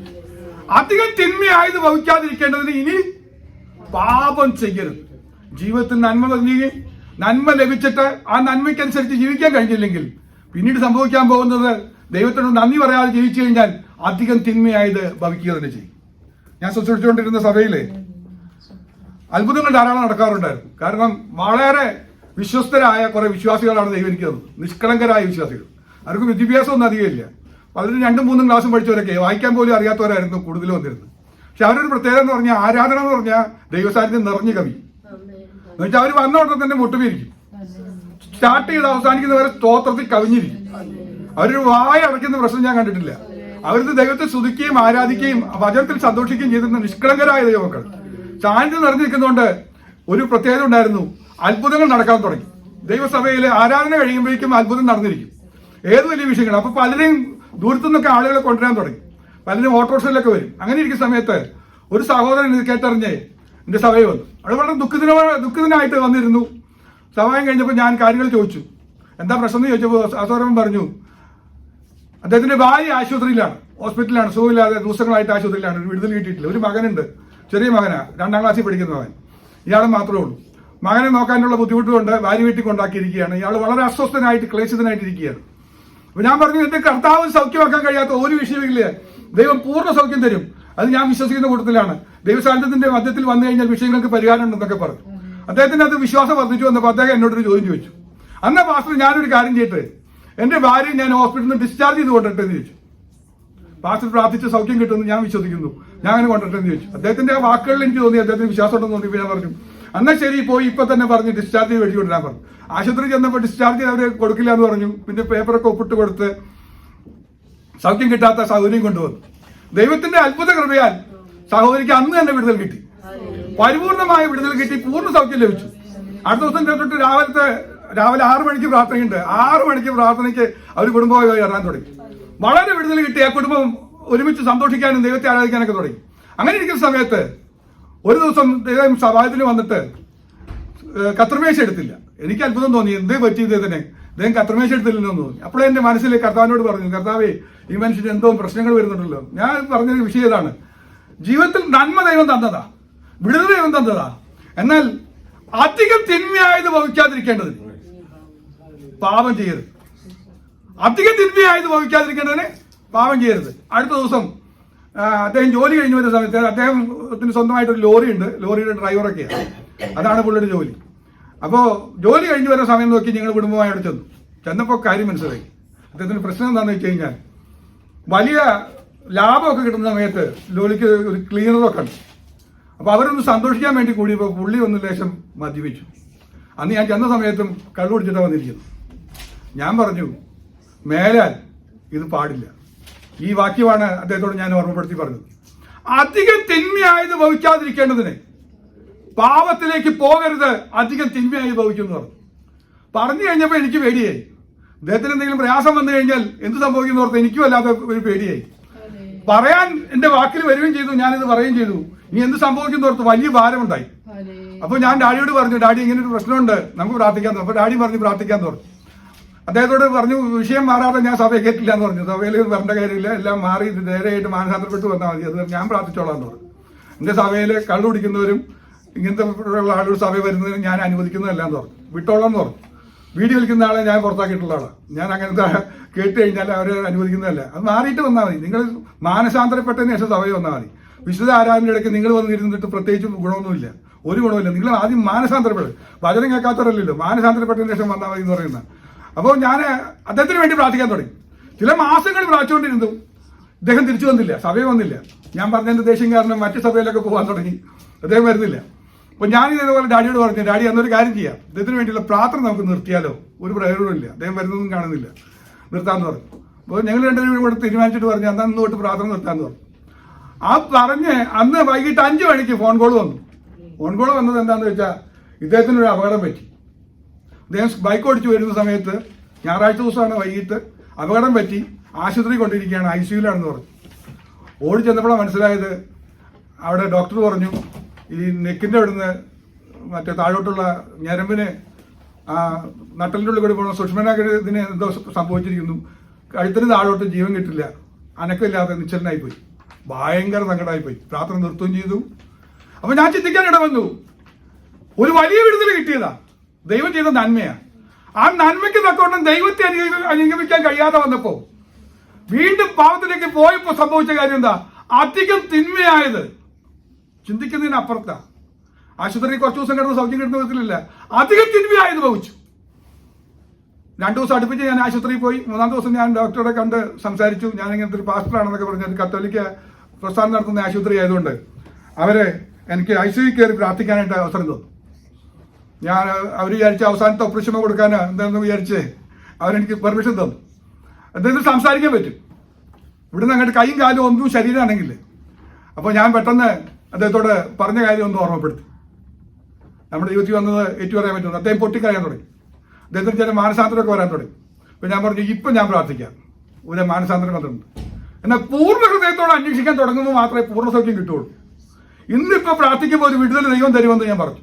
അധികം തിന്മയായത് ഭവിക്കാതിരിക്കേണ്ടതിന് ഇനി പാപം ചെയ്യരുത്. ജീവിതത്തിൽ നന്മ നൽകുകയും നന്മ ലഭിച്ചിട്ട് ആ നന്മയ്ക്കനുസരിച്ച് ജീവിക്കാൻ കഴിഞ്ഞില്ലെങ്കിൽ പിന്നീട് സംഭവിക്കാൻ പോകുന്നത് ദൈവത്തിനോട് നന്ദി പറയാതെ ജീവിച്ചു കഴിഞ്ഞാൽ അധികം തിന്മയായത് ഭവിക്കുക തന്നെ ചെയ്യും. ഞാൻ ശുശ്രൂഷിച്ചുകൊണ്ടിരുന്ന സഭയിലെ അത്ഭുതങ്ങൾ ധാരാളം നടക്കാറുണ്ടായിരുന്നു. കാരണം വളരെ വിശ്വസ്തരായ കുറെ വിശ്വാസികളാണ് ദൈവം എനിക്ക് തന്നത്. നിഷ്കളങ്കരായ വിശ്വാസികൾ. അവർക്ക് വിദ്യാഭ്യാസമൊന്നും ഇല്ല പലരും രണ്ടും മൂന്നും ക്ലാസ്സും പഠിച്ചവരൊക്കെ വായിക്കാൻ പോലും അറിയാത്തവരായിരുന്നു കൂടുതൽ വന്നിരുന്നത്. പക്ഷെ അവരൊരു പ്രത്യേകത എന്ന് പറഞ്ഞാൽ ആരാധന എന്ന് പറഞ്ഞാൽ ദൈവസാന്നിധ്യം നിറഞ്ഞു കവി എന്ന് വെച്ചാൽ അവർ വന്ന ഉടനെ തന്നെ മുട്ടുപിരിക്കും. സ്റ്റാർട്ട് ചെയ്ത് അവസാനിക്കുന്നവരെ സ്തോത്രത്തിൽ കവിഞ്ഞിരിക്കും. അവരൊരു വായ അടയ്ക്കുന്ന പ്രശ്നം ഞാൻ കണ്ടിട്ടില്ല. അവരിത് ദൈവത്തെ സ്തുതിക്കുകയും ആരാധിക്കുകയും വചനത്തിൽ സന്തോഷിക്കുകയും ചെയ്തിരുന്ന നിഷ്കളങ്കരായ ദൈവമക്കൾ. സാന്നിധ്യം നിറഞ്ഞിരിക്കുന്നതുകൊണ്ട് ഒരു പ്രത്യേകത ഉണ്ടായിരുന്നു. അത്ഭുതങ്ങൾ നടക്കാൻ തുടങ്ങി. ദൈവസഭയിലെ ആരാധന കഴിയുമ്പോഴേക്കും അത്ഭുതം നടന്നിരിക്കും. ഏത് വലിയ വിഷയങ്ങൾ അപ്പൊ പലരെയും ദൂരത്തു നിന്നൊക്കെ ആളുകളെ കൊണ്ടുവരാൻ തുടങ്ങി. പലരും ഓട്ടോറിക്ഷയിലൊക്കെ വരും. അങ്ങനെ ഇരിക്കുന്ന സമയത്ത് ഒരു സഹോദരൻ ഇത് കേട്ടറിഞ്ഞ് എന്റെ സഭയിൽ വന്നു. അവിടെ വളരെ ദുഃഖത്തിന് ദുഃഖിതനായിട്ട് വന്നിരുന്നു. സഹായം കഴിഞ്ഞപ്പോൾ ഞാൻ കാര്യങ്ങൾ ചോദിച്ചു. എന്താ പ്രശ്നം എന്ന് ചോദിച്ചപ്പോൾ അസോരമൻ പറഞ്ഞു അദ്ദേഹത്തിന്റെ ഭാര്യ ആശുപത്രിയിലാണ് ഹോസ്പിറ്റലിലാണ് സുഖമില്ലാതെ ദിവസങ്ങളായിട്ട് ആശുപത്രിയിലാണ് ഒരു വിടുതൽ കിട്ടിയിട്ടില്ല. ഒരു മകനുണ്ട് ചെറിയ മകനാ രണ്ടാം ക്ലാസ്സിൽ പഠിക്കുന്ന മകൻ ഇയാൾ മാത്രമേ ഉള്ളൂ. മകനെ നോക്കാനുള്ള ബുദ്ധിമുട്ട് കൊണ്ട് ഭാര്യ വീട്ടിൽ കൊണ്ടാക്കിയിരിക്കുകയാണ് ഇയാൾ വളരെ അസ്വസ്ഥനായിട്ട് ക്ലേശിതനായിട്ട് ഇരിക്കുകയാണ്. അപ്പൊ ഞാൻ പറഞ്ഞു എന്റെ കർത്താവ് സൗഖ്യമാക്കാൻ കഴിയാത്ത ഒരു വിഷയമില്ല ദൈവം പൂർണ സൗഖ്യം തരും. അത് ഞാൻ വിശ്വസിക്കുന്ന കൂട്ടത്തിലാണ്. ദൈവസാന്നിധ്യത്തിന്റെ മധ്യത്തിൽ വന്നു കഴിഞ്ഞാൽ വിഷയങ്ങൾക്ക് പരിഹാരം ഉണ്ടെന്നൊക്കെ പറഞ്ഞു. അദ്ദേഹത്തിന് അത് വിശ്വാസം വർദ്ധിച്ചു വന്നപ്പോൾ അദ്ദേഹം എന്നോടൊരു ചോദ്യം ചോദിച്ചു. അന്ന പാസ്റ്റർ ഞാനൊരു കാര്യം ചെയ്തിട്ട് എന്റെ ഭാര്യ ഞാൻ ഹോസ്പിറ്റലിൽ നിന്ന് ഡിസ്ചാർജ് ചെയ്ത് കൊണ്ടിട്ടെന്ന് ചോദിച്ചു. പാസ്റ്റർ പ്രാർത്ഥിച്ച സൗഖ്യം കിട്ടുമെന്ന് ഞാൻ വിശ്വസിക്കുന്നു. ഞാൻ അങ്ങനെ കൊണ്ടിട്ടെന്ന് ചോദിച്ചു. അദ്ദേഹത്തിന്റെ ആ വാക്കുകളിൽ എനിക്ക് തോന്നി അദ്ദേഹത്തിന് വിശ്വാസം ഉണ്ടെന്ന് തോന്നി ഞാൻ പറഞ്ഞു എന്നാ ശരി പോയി ഇപ്പൊ തന്നെ പറഞ്ഞ് ഡിസ്ചാർജ് ചെയ്ത് വെടിക്കൊണ്ടിരാൻ പറഞ്ഞു. ആശുപത്രി ചെന്നപ്പോൾ ഡിസ്ചാർജ് അവരെ കൊടുക്കില്ല എന്ന് പറഞ്ഞു. പിന്നെ പേപ്പറൊക്കെ ഒപ്പിട്ട് കൊടുത്ത് സൗഖ്യം കിട്ടാത്ത സൗകര്യം കൊണ്ടുവന്നു. ദൈവത്തിന്റെ അത്ഭുത കൃപയാൽ സഹോദരിക്ക് അന്ന് തന്നെ വിടുതൽ കിട്ടി. പരിപൂർണമായ വിടുതൽ കിട്ടി പൂർണ സൗഖ്യം ലഭിച്ചു. അടുത്ത ദിവസം തൊട്ട് രാവിലത്തെ രാവിലെ ആറു മണിക്ക് പ്രാർത്ഥനയുണ്ട്. ആറു മണിക്ക് പ്രാർത്ഥനയ്ക്ക് അവർ കുടുംബമായി ഇറങ്ങാൻ തുടങ്ങി. വളരെ വിടുതൽ കിട്ടി ആ കുടുംബം ഒരുമിച്ച് സന്തോഷിക്കാനും ദൈവത്തെ ആരാധിക്കാനൊക്കെ തുടങ്ങി. അങ്ങനെ ഇരിക്കുന്ന സമയത്ത് ഒരു ദിവസം ദൈവം സഭായത്തിൽ വന്നിട്ട് കത്രമേശ എടുത്തില്ല. എനിക്ക് അത്ഭുതം തോന്നി എന്തേ പറ്റി ഇദ്ദേഹത്തിന് അദ്ദേഹം കത്രമേശ എടുത്തില്ലെന്ന് തോന്നി അപ്പോഴേ എന്റെ മനസ്സിൽ കർത്താവിനോട് പറഞ്ഞു കർത്താവേ ഈ മനുഷ്യന് എന്തോ പ്രശ്നങ്ങൾ വരുന്നുണ്ടല്ലോ. ഞാൻ പറഞ്ഞൊരു വിഷയം ഇതാണ് ജീവിതത്തിൽ നന്മ ദൈവം തന്നതാ. വിടുതൽ ദൈവം തന്നതാ. എന്നാൽ അധികം തിന്മയായത് ഭവിക്കാതിരിക്കേണ്ടതിന്. പാപം ചെയ്യരുത്. അധികം തിന്മയായത് ഭവിക്കാതിരിക്കേണ്ടതിന് പാപം ചെയ്യരുത്. അടുത്ത ദിവസം അദ്ദേഹം ജോലി കഴിഞ്ഞു വരുന്ന സമയത്ത് അദ്ദേഹത്തിന് സ്വന്തമായിട്ട് ഒരു ലോറി ഉണ്ട് ലോറിയുടെ ഡ്രൈവറൊക്കെയാണ് അതാണ് പുള്ളിയുടെ ജോലി. അപ്പോൾ ജോലി കഴിഞ്ഞു വരുന്ന സമയം നോക്കി ഞങ്ങൾ കുടുംബമായി അവിടെ ചെന്നു. ചെന്നപ്പോൾ കാര്യം മനസ്സിലായി. അദ്ദേഹത്തിന് പ്രശ്നം എന്താണെന്ന് വെച്ച് കഴിഞ്ഞാൽ വലിയ ലാഭമൊക്കെ കിട്ടുന്ന സമയത്ത് ജോലിക്ക് ഒരു ക്ലീനറൊക്കെ ഉണ്ട് അപ്പോൾ അവരൊന്ന് സന്തോഷിക്കാൻ വേണ്ടി കൂടിയപ്പോൾ പുള്ളി ഒന്ന് ലേശം മദ്യപിച്ചു. അന്ന് ഞാൻ ചെന്ന സമയത്തും കള്ളു കുടിച്ചിട്ടാണ് വന്നിരിക്കുന്നു ഞാൻ പറഞ്ഞു മേലാൽ ഇത് പാടില്ല. ഈ വാക്യമാണ് അദ്ദേഹത്തോട് ഞാൻ ഓർമ്മപ്പെടുത്തി പറഞ്ഞത്. അധികം തിന്മയായത് ഭവിക്കാതിരിക്കേണ്ടതിന് പാപത്തിലേക്ക് പോകരുത് അധികം തിന്മയായി ഭവിക്കുന്നവർ പറഞ്ഞു. പറഞ്ഞു കഴിഞ്ഞപ്പോൾ എനിക്ക് പേടിയായി. അദ്ദേഹത്തിന് എന്തെങ്കിലും പ്രയാസം വന്നു കഴിഞ്ഞാൽ എന്ത് സംഭവിക്കുന്നു ഓർത്ത് എനിക്കും അല്ലാതെ ഒരു പേടിയായി. പറയാൻ എന്റെ വാക്കിൽ വരികയും ചെയ്തു ഇത് പറയുകയും ചെയ്തു. ഇനി എന്ത് സംഭവിക്കുന്നു ഓർത്ത് വലിയ ഭാരമുണ്ടായി. അപ്പൊ ഞാൻ ഡാഡിയോട് പറഞ്ഞു ഡാഡി ഇങ്ങനെ ഒരു പ്രശ്നമുണ്ട്. നമുക്ക് പ്രാർത്ഥിക്കാൻ അപ്പൊ ഡാഡി പറഞ്ഞു പ്രാർത്ഥിക്കാൻ തോന്നും അദ്ദേഹത്തോട് പറഞ്ഞു വിഷയം മാറാതെ ഞാൻ സഭയെ കേട്ടില്ല എന്ന് പറഞ്ഞു. സഭയിൽ വരേണ്ട കാര്യമില്ല എല്ലാം മാറി നേരെയായിട്ട് മാനസാന്തരപ്പെട്ട് വന്നാൽ മതി. അത് ഞാൻ പ്രാർത്ഥിച്ചോളാം എന്ന് പറഞ്ഞു. എന്റെ സഭയിൽ കള്ളു കുടിക്കുന്നവരും ഇങ്ങനത്തെ ആളുകൾ സഭയിൽ വരുന്നതിന് ഞാൻ അനുവദിക്കുന്നതല്ല എന്ന് പറഞ്ഞു. വിട്ടോളാം എന്ന് പറഞ്ഞു. വീഡിയോ കളിക്കുന്ന ആളെ ഞാൻ പുറത്താക്കിയിട്ടുള്ള ആളാണ് ഞാൻ അങ്ങനത്തെ കേട്ട് കഴിഞ്ഞാൽ അവരെ അനുവദിക്കുന്നതല്ല. അത് മാറിയിട്ട് വന്നാൽ മതി. നിങ്ങൾ മാനസാന്തരപ്പെട്ടതിന് ശേഷം സഭയിൽ വന്നാൽ മതി. വിശുദ്ധ ആരാധനയിടയ്ക്ക് നിങ്ങൾ വന്നിരുന്നിട്ട് പ്രത്യേകിച്ച് ഗുണമൊന്നുമില്ല. ഒരു ഗുണമില്ല നിങ്ങൾ ആദ്യം മാനസാന്തരപ്പെടും. വചനം കേൾക്കാത്തവരല്ലല്ലോ. മാനസാന്തരപ്പെട്ടതിന് ശേഷം വന്നാൽ മതി എന്ന് പറയുന്നത് അപ്പോൾ ഞാൻ അദ്ദേഹത്തിന് വേണ്ടി പ്രാർത്ഥിക്കാൻ തുടങ്ങി. ചില മാസങ്ങൾ പ്രാർത്ഥിച്ചുകൊണ്ടിരുന്നു. അദ്ദേഹം തിരിച്ചു വന്നില്ല. സഭയിൽ വന്നില്ല. ഞാൻ പറഞ്ഞതിന്റെ ദേഷ്യം കാരണം മറ്റു സഭയിലൊക്കെ പോകാൻ തുടങ്ങി. അദ്ദേഹം വരുന്നില്ല. അപ്പൊ ഞാൻ ഇതേപോലെ ഡാഡിയോട് പറഞ്ഞു ഡാഡി അന്നൊരു കാര്യം ചെയ്യാം. ഇദ്ദേഹത്തിന് വേണ്ടിയുള്ള പ്രാർത്ഥന നമുക്ക് നിർത്തിയാലോ? ഒരു പ്രയോജനവും ഇല്ല അദ്ദേഹം വരുന്നതും കാണുന്നില്ല. നിർത്താന്ന് പറഞ്ഞു. അപ്പോൾ ഞങ്ങൾ രണ്ടുപേരും കൂടെ തീരുമാനിച്ചിട്ട് പറഞ്ഞു അന്ന് അന്ന് തൊട്ട് പ്രാർത്ഥന നിർത്താന്ന് പറഞ്ഞു. ആ പറഞ്ഞ് അന്ന് വൈകിട്ട് അഞ്ചു മണിക്ക് ഫോൺ കോൾ വന്നു. ഫോൺ കോൾ വന്നത് എന്താണെന്ന് വെച്ചാൽ ഇദ്ദേഹത്തിന് ഒരു അപകടം പറ്റി. അദ്ദേഹം ബൈക്ക് ഓടിച്ചു വരുന്ന സമയത്ത് ഞായറാഴ്ച ദിവസമാണ് വൈകിട്ട് അപകടം പറ്റി. ആശുപത്രി കൊണ്ടിരിക്കുകയാണ് ഐ സിയുലാണെന്ന് പറഞ്ഞു. ഓടി ചെന്നപ്പോഴാണ് മനസ്സിലായത് അവിടെ ഡോക്ടർ പറഞ്ഞു ഈ നെക്കിന്റെ അവിടുന്ന് മറ്റേ താഴോട്ടുള്ള ഞരമ്പിന് ആ നട്ടലിന്റെ ഉള്ളിൽ കൂടി പോകുന്ന സുഷ്മനാഗ്രഹത്തിന് എന്തോ സംഭവിച്ചിരിക്കുന്നു. കഴുത്തിന് താഴോട്ട് ജീവൻ കിട്ടില്ല. അനക്കമില്ലാതെ നിശ്ചലനായി പോയി ഭയങ്കര സങ്കടമായി പോയി പ്രാർത്ഥന നിർത്തുകയും ചെയ്തു. അപ്പൊ ഞാൻ ചിന്തിക്കാൻ ഇട വന്നു ഒരു വലിയ വിടുതൽ കിട്ടിയതാ. ദൈവം ചെയ്ത നന്മയാ. ആ നന്മയ്ക്ക് തക്കവണ്ണം ദൈവത്തെ അനുഗമി അനുഗമിക്കാൻ കഴിയാതെ വന്നപ്പോ വീണ്ടും പാവത്തിലേക്ക് പോയപ്പോ സംഭവിച്ച കാര്യം എന്താ? അധികം തിന്മയായത് ചിന്തിക്കുന്നതിന് ആശുപത്രി കുറച്ച് ദിവസം കിടന്ന് സൗഖ്യം കിട്ടുന്ന വിധത്തിലില്ല അധികം തിന്മയായത് ഭവിച്ചു. രണ്ടു ദിവസം അടുപ്പിച്ച് ഞാൻ ആശുപത്രിയിൽ പോയി. മൂന്നാം ദിവസം ഞാൻ ഡോക്ടറെ കണ്ട് സംസാരിച്ചു. ഞാൻ ഇങ്ങനത്തെ ഒരു പാസ്റ്ററാണെന്നൊക്കെ പറഞ്ഞു കത്തോലിക്ക പ്രസ്ഥാനം നടത്തുന്ന ആശുപത്രി ആയതുകൊണ്ട് അവരെ എനിക്ക് ഐ സി കയറി പ്രാർത്ഥിക്കാനായിട്ട് അവസരം തന്നു. ഞാൻ അവർ വിചാരിച്ച അവസാനത്തെ ഓപ്പറേഷൻ കൊടുക്കാൻ എന്താണെന്ന് വിചാരിച്ച് അവരെനിക്ക് പെർമിഷൻ തന്നു. എന്തെങ്കിലും സംസാരിക്കാൻ പറ്റും. ഇവിടുന്ന് അങ്ങോട്ട് കൈയും കാലും ഒന്നും ശരീരമാണെങ്കിൽ അപ്പോൾ ഞാൻ പെട്ടെന്ന് അദ്ദേഹത്തോട് പറഞ്ഞ കാര്യം ഒന്ന് ഓർമ്മപ്പെടുത്തി. നമ്മുടെ ജീവിതത്തിൽ വന്നത് ഏറ്റവും പറയാൻ പറ്റുന്നത് അദ്ദേഹം പൊട്ടിക്കറിയാൻ തുടങ്ങി. അദ്ദേഹത്തിന് ചില മാനസാന്തരമൊക്കെ വരാൻ തുടങ്ങി. അപ്പൊ ഞാൻ പറഞ്ഞു ഇപ്പം ഞാൻ പ്രാർത്ഥിക്കാം. ഒരു മാനസാന്തരം വന്നിട്ടുണ്ട്. എന്നാൽ പൂർണ ഹൃദയത്തോടെ അന്വേഷിക്കാൻ തുടങ്ങുമ്പോൾ മാത്രമേ പൂർണ സൗഖ്യം കിട്ടുകയുള്ളൂ. ഇന്നിപ്പോൾ പ്രാർത്ഥിക്കുമ്പോൾ ഒരു വിടുതൽ ദൈവം തരുമെന്ന് ഞാൻ പറഞ്ഞു.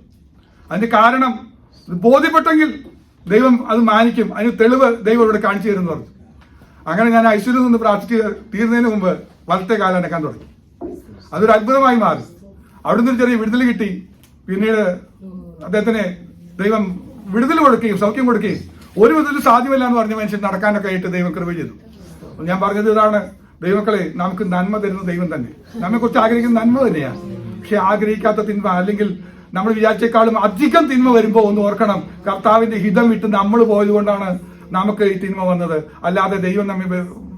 അതിന്റെ കാരണം ബോധ്യപ്പെട്ടെങ്കിൽ ദൈവം അത് മാനിക്കും. അതിന് തെളിവ് ദൈവം ഇവിടെ കാണിച്ചു തരുമെന്ന് പറഞ്ഞു. അങ്ങനെ ഞാൻ ഐശ്വര്യം നിന്ന് പ്രാർത്ഥിച്ച് തീരുന്നതിന് മുമ്പ് വലത്തെ കാലം അനക്കാൻ തുടങ്ങി. അതൊരു അത്ഭുതമായി മാറി. അവിടുന്ന് ഒരു ചെറിയ വിടുതൽ കിട്ടി. പിന്നീട് അദ്ദേഹത്തിന് ദൈവം വിടുതൽ കൊടുക്കുകയും സൗഖ്യം കൊടുക്കുകയും ഒരു വിധത്തിൽ സാധ്യമല്ല എന്ന് പറഞ്ഞ മനുഷ്യൻ നടക്കാനൊക്കെ ആയിട്ട് ദൈവം കൃപ ചെയ്തു. ഞാൻ പറഞ്ഞത് ഇതാണ്. ദൈവക്കളെ നമുക്ക് നന്മ തരുന്ന ദൈവം തന്നെ. നമ്മെ കുറിച്ച് ആഗ്രഹിക്കുന്ന നന്മ തന്നെയാണ്. പക്ഷെ ആഗ്രഹിക്കാത്ത തിന്മ അല്ലെങ്കിൽ നമ്മൾ വിചാരിച്ചേക്കാളും അധികം തിന്മ വരുമ്പോൾ ഒന്ന് ഓർക്കണം. കർത്താവിന്റെ ഹിതം വിട്ട് നമ്മൾ പോയത് കൊണ്ടാണ് നമുക്ക് ഈ തിന്മ വന്നത്. അല്ലാതെ ദൈവം നമ്മെ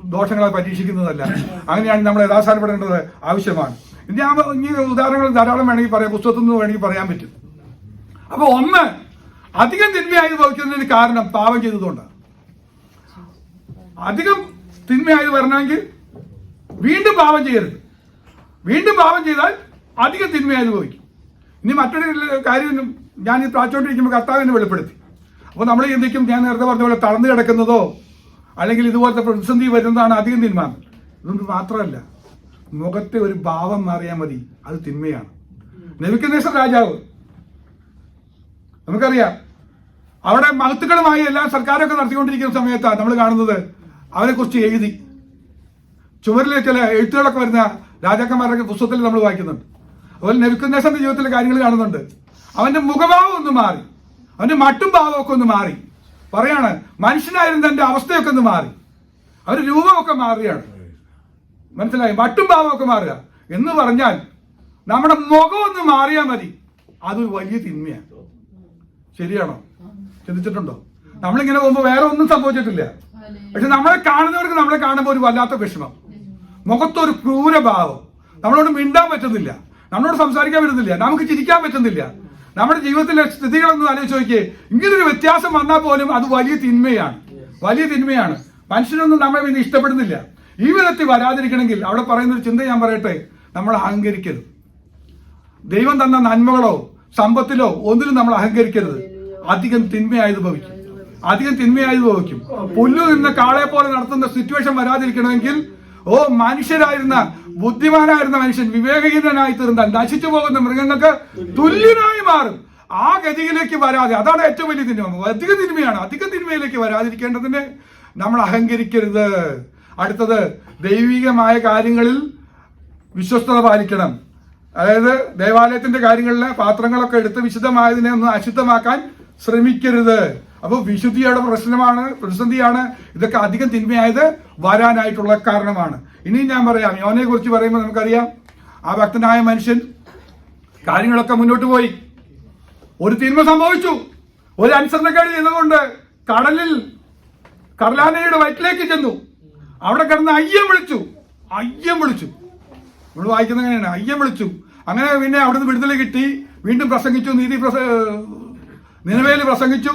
ദോഷങ്ങളെ പരീക്ഷിക്കുന്നതല്ല. അങ്ങനെയാണ് നമ്മൾ യഥാസ്ഥാനപ്പെടേണ്ടത്. ആവശ്യമാണ്. ഇനി ഇങ്ങനെ ഉദാഹരണങ്ങൾ ധാരാളം വേണമെങ്കിൽ പറയാം പുസ്തകത്തിൽ നിന്ന് വേണമെങ്കിൽ പറയാൻ പറ്റും. അപ്പൊ ഒന്ന് അധികം തിന്മയായി ഭവിക്കുന്നതിന് കാരണം പാപം ചെയ്തതുകൊണ്ടാണ്. അധികം തിന്മയായി വരണമെങ്കിൽ വീണ്ടും പാപം ചെയ്യരുത്. വീണ്ടും പാപം ചെയ്താൽ അധികം തിന്മയായി ഭവിക്കും. ഇനി മറ്റൊരു കാര്യം ഞാൻ ഈ പ്രാച്ചോണ്ടിരിക്കുമ്പോൾ കർത്താവിനെ വെളിപ്പെടുത്തി. അപ്പോൾ നമ്മൾ ചിന്തിക്കും ഞാൻ നേരത്തെ പറഞ്ഞ പോലെ തളർന്നു കിടക്കുന്നതോ അല്ലെങ്കിൽ ഇതുപോലത്തെ പ്രതിസന്ധി വരുന്നതാണ് അധികം തിന്മ ഇതൊന്നും മാത്രമല്ല. മുഖത്തെ ഒരു ഭാവം മാറിയാൽ മതി. അത് തിന്മയാണ്. നെവിക്കുന്നേശ്വർ രാജാവ്. നമുക്കറിയാം. അവിടെ മഹത്തുക്കളുമായി എല്ലാം സർക്കാരൊക്കെ നടത്തിക്കൊണ്ടിരിക്കുന്ന സമയത്താണ് നമ്മൾ കാണുന്നത് അവരെ കുറിച്ച് എഴുതി. ചുമരിലെ ചില എഴുത്തുകളൊക്കെ വരുന്ന രാജാക്കന്മാരുടെ പുസ്തകത്തിൽ നമ്മൾ വായിക്കുന്നുണ്ട്. അതുപോലെ നെവിക്കുന്നേശ്വറിന്റെ ജീവിതത്തിലെ കാര്യങ്ങൾ കാണുന്നുണ്ട്. അവന്റെ മുഖഭാവം ഒന്ന് മാറി. അവന്റെ മട്ടും ഭാവമൊക്കെ ഒന്ന് മാറി. പറയാണ് മനുഷ്യനായിരുന്ന അവസ്ഥയൊക്കെ ഒന്ന് മാറി. അവന്റെ രൂപമൊക്കെ മാറിയാണ്. മനസ്സിലായി? വട്ടും ഭാവമൊക്കെ മാറുക. എന്ന് പറഞ്ഞാൽ നമ്മുടെ മുഖം ഒന്ന് മാറിയാൽ മതി. അത് വലിയ തിന്മയാണ് ശരിയാണോ? ചിന്തിച്ചിട്ടുണ്ടോ? നമ്മളിങ്ങനെ പോകുമ്പോൾ വേറെ ഒന്നും സംഭവിച്ചിട്ടില്ല. പക്ഷെ നമ്മളെ കാണുന്നവർക്ക് നമ്മളെ കാണുമ്പോൾ ഒരു വല്ലാത്ത വിഷമം. മുഖത്തൊരു ക്രൂരഭാവം. നമ്മളോട് മിണ്ടാൻ പറ്റുന്നില്ല. നമ്മളോട് സംസാരിക്കാൻ പറ്റുന്നില്ല. നമുക്ക് ചിരിക്കാൻ പറ്റുന്നില്ല. നമ്മുടെ ജീവിതത്തിലെ സ്ഥിതികളൊന്നും ആലോചിച്ച് നോക്കിയേ. ഇങ്ങനൊരു വ്യത്യാസം വന്നാൽ പോലും അത് വലിയ തിന്മയാണ്. വലിയ തിന്മയാണ്. മനുഷ്യനൊന്നും നമ്മളെ ഇഷ്ടപ്പെടുന്നില്ല. ഈ വിധത്തിൽ വരാതിരിക്കണമെങ്കിൽ അവിടെ പറയുന്ന ഒരു ചിന്ത ഞാൻ പറയട്ടെ? നമ്മൾ അഹങ്കരിക്കരുത്. ദൈവം തന്ന നന്മകളോ സമ്പത്തിലോ ഒന്നിലും നമ്മൾ അഹങ്കരിക്കരുത്. അധികം തിന്മയായത് ഭവിക്കും. അധികം തിന്മയായത് ഭവിക്കും. പുല്ലു നിന്ന് കാളെ പോലെ നടത്തുന്ന സിറ്റുവേഷൻ വരാതിരിക്കണമെങ്കിൽ ഓ മനുഷ്യരായിരുന്ന ബുദ്ധിമാനായിരുന്ന മനുഷ്യൻ വിവേകഹീനനായി തീർന്നാൽ നശിച്ചു പോകുന്ന മൃഗങ്ങൾക്ക് തുല്യനായി മാറും. ആ ഗതിയിലേക്ക് വരാതെ അതാണ് ഏറ്റവും വലിയ തിന്മ. അധിക തിന്മയാണ്. അധിക തിന്മയിലേക്ക് വരാതിരിക്കേണ്ടതിന് നമ്മൾ അഹങ്കരിക്കരുത്. അടുത്തത് ദൈവികമായ കാര്യങ്ങളിൽ വിശ്വസ്തത പാലിക്കണം. അതായത് ദേവാലയത്തിന്റെ കാര്യങ്ങളിലെ പാത്രങ്ങളൊക്കെ എടുത്ത് വിശുദ്ധമായതിനെ ഒന്ന് അശുദ്ധമാക്കാൻ ശ്രമിക്കരുത്. അപ്പോൾ വിശുദ്ധിയുടെ പ്രശ്നമാണ് പ്രതിസന്ധിയാണ്. ഇതൊക്കെ അധികം തിന്മയായത് വരാനായിട്ടുള്ള കാരണമാണ്. ഇനി ഞാൻ പറയാം യോനെ കുറിച്ച് പറയുമ്പോൾ നമുക്കറിയാം ആ ഭക്തനായ മനുഷ്യൻ കാര്യങ്ങളൊക്കെ മുന്നോട്ട് പോയി. ഒരു തിന്മ സംഭവിച്ചു. ഒരു അനുസരണക്കേട് ചെയ്തുകൊണ്ട് കടലിൽ കടലാനയുടെ വയറ്റിലേക്ക് ചെന്നു. അവിടെ കിടന്ന് അയ്യം വിളിച്ചു. അയ്യം വിളിച്ചു. നമ്മൾ വായിക്കുന്ന എങ്ങനെയാണ്? അയ്യം വിളിച്ചു. അങ്ങനെ പിന്നെ അവിടുന്ന് വിടുതൽ കിട്ടി. വീണ്ടും പ്രസംഗിച്ചു. നീതി പ്രസ നിലവേൽ പ്രസംഗിച്ചു.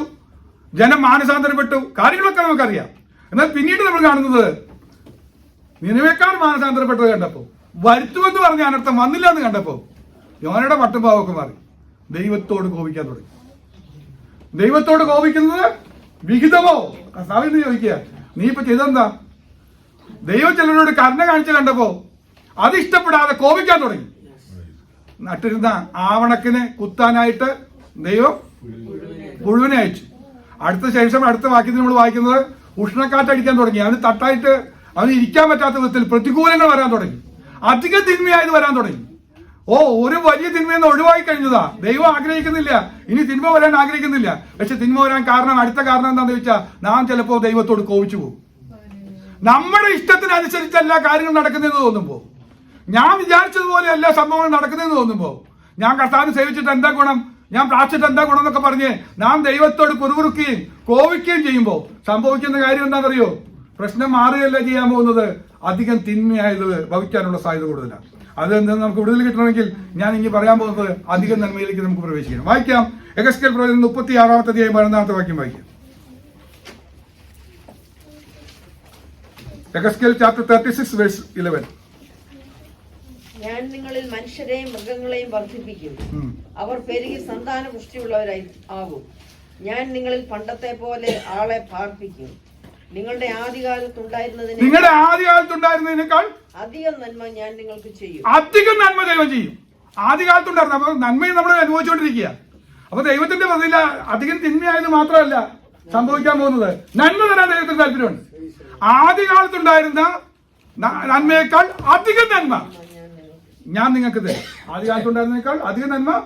ജനം മാനസാന്തരപ്പെട്ടു. കാര്യങ്ങളൊക്കെ നമുക്കറിയാം. എന്നാൽ പിന്നീട് നമ്മൾ കാണുന്നത് നിലവേക്കാർ മാനസാന്തരപ്പെട്ടത് കണ്ടപ്പോൾ. വരുത്തുമെന്ന് പറഞ്ഞ അനർത്ഥം വന്നില്ല എന്ന് കണ്ടപ്പോൾ യോനയുടെ പട്ടുഭാവമൊക്കെ മാറി. ദൈവത്തോട് കോപിക്കാൻ തുടങ്ങി. ദൈവത്തോട് കോപിക്കുന്നത് വിഹിതമോ? കർത്താവിന്ന് ചോദിക്കുക. നീ ഇപ്പൊ ചെയ്തെന്താ ദൈവം ചിലരോട് കരുണ കാണിച്ചു കണ്ടപ്പോ അത് ഇഷ്ടപ്പെടാതെ കോപിക്കാൻ തുടങ്ങി. നട്ടിരുന്ന ആവണക്കിനെ കുത്താനായിട്ട് ദൈവം പുഴുവിനെ അയച്ചു. അടുത്ത ശേഷം അടുത്ത വാക്യത്തിൽ നമ്മൾ വായിക്കുന്നത് ഉഷ്ണക്കാറ്റടിക്കാൻ തുടങ്ങി. അവന് തട്ടായിട്ട് അവന് ഇരിക്കാൻ പറ്റാത്ത വിധത്തിൽ പ്രതികൂലങ്ങൾ വരാൻ തുടങ്ങി. അധിക തിന്മയായത് വരാൻ തുടങ്ങി. ഓ ഒരു വലിയ തിന്മയെന്ന് ഒഴിവാക്കി കഴിഞ്ഞതാ. ദൈവം ആഗ്രഹിക്കുന്നില്ല. ഇനി തിന്മ വരാൻ ആഗ്രഹിക്കുന്നില്ല. പക്ഷെ തിന്മ വരാൻ കാരണം അടുത്ത കാരണം എന്താണെന്ന് വെച്ചാൽ നാം ചിലപ്പോ ദൈവത്തോട് കോപിച്ചു പോകും. നമ്മുടെ ഇഷ്ടത്തിനനുസരിച്ചല്ല കാര്യങ്ങൾ നടക്കുന്നതെന്ന് തോന്നുമ്പോൾ ഞാൻ വിചാരിച്ചതുപോലെ എല്ലാ സംഭവങ്ങളും നടക്കുന്നതെന്ന് തോന്നുമ്പോൾ ഞാൻ കർത്താവിനെ സേവിച്ചിട്ട് എന്താ ഗുണം? ഞാൻ പ്രാർത്ഥിച്ചിട്ട് എന്താ ഗുണം എന്നൊക്കെ പറഞ്ഞ് നാം ദൈവത്തോട് കുറുകുറുക്കുകയും കോവിക്കുകയും ചെയ്യുമ്പോൾ സംഭവിക്കുന്ന കാര്യം എന്താണെന്നറിയോ? പ്രശ്നം മാറുകയല്ല ചെയ്യാൻ പോകുന്നത്. അധികം തിന്മയായത് ഭവിക്കാനുള്ള സാധ്യത കൂടുതലാണ്. അത് എന്താ നമുക്ക് വിടുതൽ കിട്ടണമെങ്കിൽ ഞാൻ ഇനി പറയാൻ പോകുന്നത് അധികം നന്മയിലേക്ക് നമുക്ക് പ്രവേശിക്കണം. വായിക്കാം. എഗസ്കൽ പ്രവചനം മുപ്പത്തി ആറാമത്തെ അധ്യായം പതിനൊന്നാമത്തെ വാക്യം വായിക്കാം. Ezekiel chapter thirty six verse eleven ഞാൻ നിങ്ങളിൽ മനുഷ്യരെയും മൃഗങ്ങളെയും വർദ്ധിപ്പിക്കും. അവർ പെരുകി സന്താന പുഷ്ടിയുള്ളവരായി ആകും. ഞാൻ നിങ്ങളിൽ പണ്ടത്തെ പോലെ ആളെ പാർപ്പിക്കും. നിങ്ങളുടെ ആദ്യകാലത്തുണ്ടായിരുന്നതിന് നിങ്ങളുടെ ആദ്യകാലത്തുണ്ടായിരുന്നതിനേക്കാൾ അധികം നന്മ ഞാൻ നിങ്ങൾക്ക് ചെയ്യും. അധികം നന്മ ദൈവം ചെയ്യും. ആദ്യകാലത്തുണ്ടായിരുന്നു അപ്പൊ നന്മയും നമ്മൾ അനുഭവിച്ചുകൊണ്ടിരിക്കുക. അപ്പൊ ദൈവത്തിന്റെ പ്രതില അധികം തിന്മയായത് മാത്രമല്ല സംഭവിക്കാൻ പോകുന്നത്. നന്മ തരാൻ ദൈവത്തിന് താല്പര്യമുണ്ട്. ആദ്യകാലത്തുണ്ടായിരുന്ന നന്മയേക്കാൾ അധികം നന്മ. ഞാൻ നിങ്ങൾക്ക് തരും. ആദ്യകാലത്തുണ്ടായിരുന്നേക്കാൾ അധികം നന്മ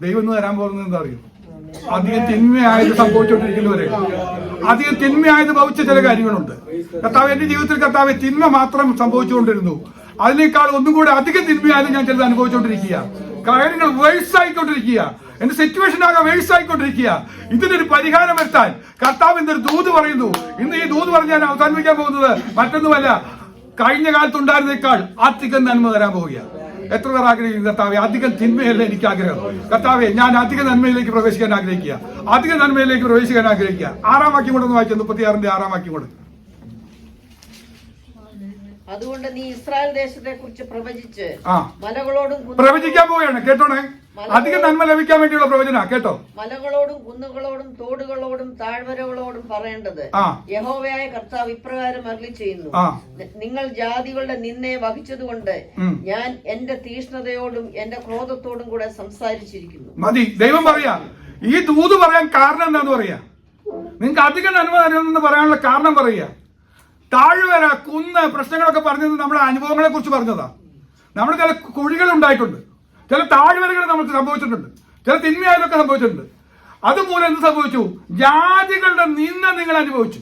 ദൈവം എന്ന് തരാൻ പോകുന്നത് എന്താ അറിയോ? അധികം തിന്മയായത് സംഭവിച്ചുകൊണ്ടിരിക്കുന്നവരെ. അധികം തിന്മയായത് ഭവിച്ച ചില കാര്യങ്ങളുണ്ട്. കർത്താവ് എന്റെ ജീവിതത്തിൽ കർത്താവ് തിന്മ മാത്രം സംഭവിച്ചുകൊണ്ടിരുന്നു. അതിനേക്കാൾ ഒന്നും കൂടെ അധികം തിന്മയായത് ഞാൻ ചിലത് അനുഭവിച്ചുകൊണ്ടിരിക്കുക കാര്യങ്ങൾ വേഴ്സ് ആയിക്കൊണ്ടിരിക്കുക എന്റെ സിറ്റുവേഷൻ ആകെ വേഴ്സ് ആയിക്കൊണ്ടിരിക്കുക ഇതിനൊരു പരിഹാരം വരുത്താൻ കർത്താവ് എന്നൊരു ദൂത് പറയുന്നു. ഇന്ന് ഈ ദൂത് പറഞ്ഞ് ഞാൻ അവസാനിപ്പിക്കാൻ പോകുന്നത് മറ്റൊന്നുമല്ല. കഴിഞ്ഞ കാലത്തുണ്ടായിരുന്നേക്കാൾ അധികം നന്മ തരാൻ പോവുകയാണ്. എത്ര പേർ ആഗ്രഹിക്കും കർത്താവെ? അധികം തിന്മയല്ല എനിക്ക് ആഗ്രഹം. കർത്താവെ ഞാൻ അധിക നന്മയിലേക്ക് പ്രവേശിക്കാൻ ആഗ്രഹിക്കുക. അധിക നന്മയിലേക്ക് പ്രവേശിക്കാൻ ആഗ്രഹിക്കുക. ആറാം വാക്യം കൂടെ ഒന്ന് വായിക്കാം മുപ്പത്തി ആറിന്റെ ആറാം വാക്യം കൂടെ. അതുകൊണ്ട് നീ ഇസ്രായേൽ ദേശത്തെ കുറിച്ച് പ്രവചിച്ച് മലകളോടും പ്രവചിക്കാൻ പോവുകയാണ് കേട്ടോണേ? അധികം നന്മ ലഭിക്കാൻ വേണ്ടിയുള്ള പ്രവചന കേട്ടോ? മലകളോടും കുന്നുകളോടും തോടുകളോടും താഴ്വരകളോടും പറയേണ്ടത് യഹോവയായ കർത്താവ് ഇപ്രകാരം അറിയി ചെയ്യുന്നു നിങ്ങൾ ജാതികളുടെ നിന്നെ വഹിച്ചതുകൊണ്ട്. ഞാൻ എന്റെ തീഷ്ണതയോടും എന്റെ ക്രോധത്തോടും കൂടെ സംസാരിച്ചിരിക്കുന്നു. മതി. ദൈവം പറയാ ഈ ദൂത് പറയാൻ കാരണം എന്താന്ന് പറയാ? നിങ്ങൾക്ക് അധികം നന്മ തരുമെന്ന് പറയാനുള്ള കാരണം പറയാ. താഴ്വര കുന്ന് പ്രശ്നങ്ങളൊക്കെ പറഞ്ഞത് നമ്മുടെ അനുഭവങ്ങളെ കുറിച്ച് പറഞ്ഞതാ. നമ്മൾ ചില കുഴികൾ ഉണ്ടായിട്ടുണ്ട് ചില താഴ്വരകൾ നമുക്ക് സംഭവിച്ചിട്ടുണ്ട്. ചില തിന്മയായതൊക്കെ സംഭവിച്ചിട്ടുണ്ട്. അതുമൂലം എന്ത് സംഭവിച്ചു? ജാതികളുടെ നിന്ന നിങ്ങൾ അനുഭവിച്ചു.